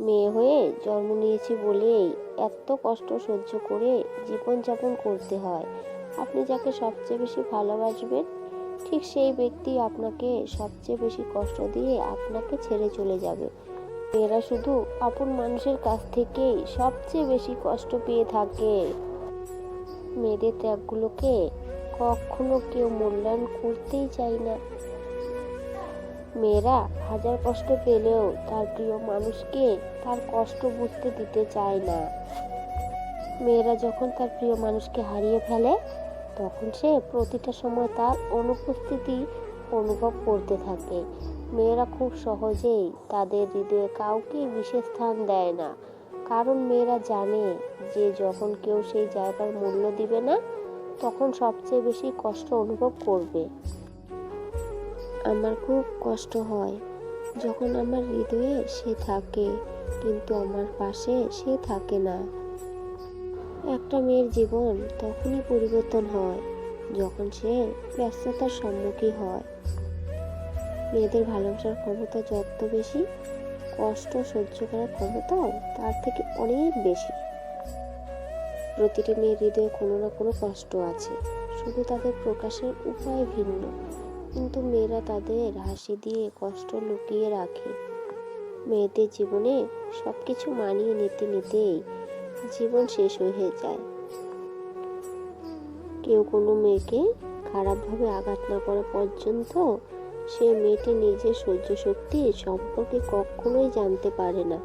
মেয়ে হয়ে জন্ম নিয়েছি বলেই এত কষ্ট সহ্য করে জীবনযাপন করতে হয়। আপনি যাকে সবচেয়ে বেশি ভালোবাসবেন, ঠিক সেই ব্যক্তি আপনাকে সবচেয়ে বেশি কষ্ট দিয়ে আপনাকে ছেড়ে চলে যাবে। মেয়েরা শুধু আপন মানুষের কাছ থেকেই সবচেয়ে বেশি কষ্ট পেয়ে থাকে। মেয়েদের ত্যাগগুলোকে কখনো কেউ মূল্যায়ন করতেই চায় না। মেয়েরা হাজার কষ্ট পেলেও তার প্রিয় মানুষকে তার কষ্ট বুঝতে দিতে চায় না। মেয়েরা যখন তার প্রিয় মানুষকে হারিয়ে ফেলে, তখন সে প্রতিটা সময় তার অনুপস্থিতি অনুভব করতে থাকে। মেয়েরা খুব সহজেই তাদের হৃদয়ে কাউকে বিশেষ স্থান দেয় না। কারণ মেয়েরা জানে যে যখন কেউ সেই জায়গার মূল্য দিবে না, তখন সবচেয়ে বেশি কষ্ট অনুভব করবে। আমার খুব কষ্ট হয়। যখন আমার হৃদয়ে সে থাকে, কিন্তু আমার পাশে সে থাকে না। একটা মেয়ের জীবন তখনই পরিবর্তন হয়, যখন সে ব্যস্ততার সম্মুখীন হয়। মেয়েদের ভালোবাসার ক্ষমতা যত বেশি, কষ্ট সহ্য করার ক্ষমতাও তার থেকে অনেক বেশি। প্রতিটি মেয়ের হৃদয়ে কোনো না কোনো কষ্ট আছে, শুধু তাদের প্রকাশের উপায় ভিন্ন। কিন্তু মেয়েরা তাদের হাসি দিয়ে কষ্ট লুকিয়ে রাখে। মেয়েদের জীবনে সব কিছু মানিয়ে নিতে নিতেই জীবন শেষ হয়ে যায়। কেউ কোনো মেয়েকে খারাপভাবে আঘাত না করা পর্যন্ত সে মেয়েটি নিজের সহ্য শক্তি সম্পর্কে কখনোই জানতে পারে না।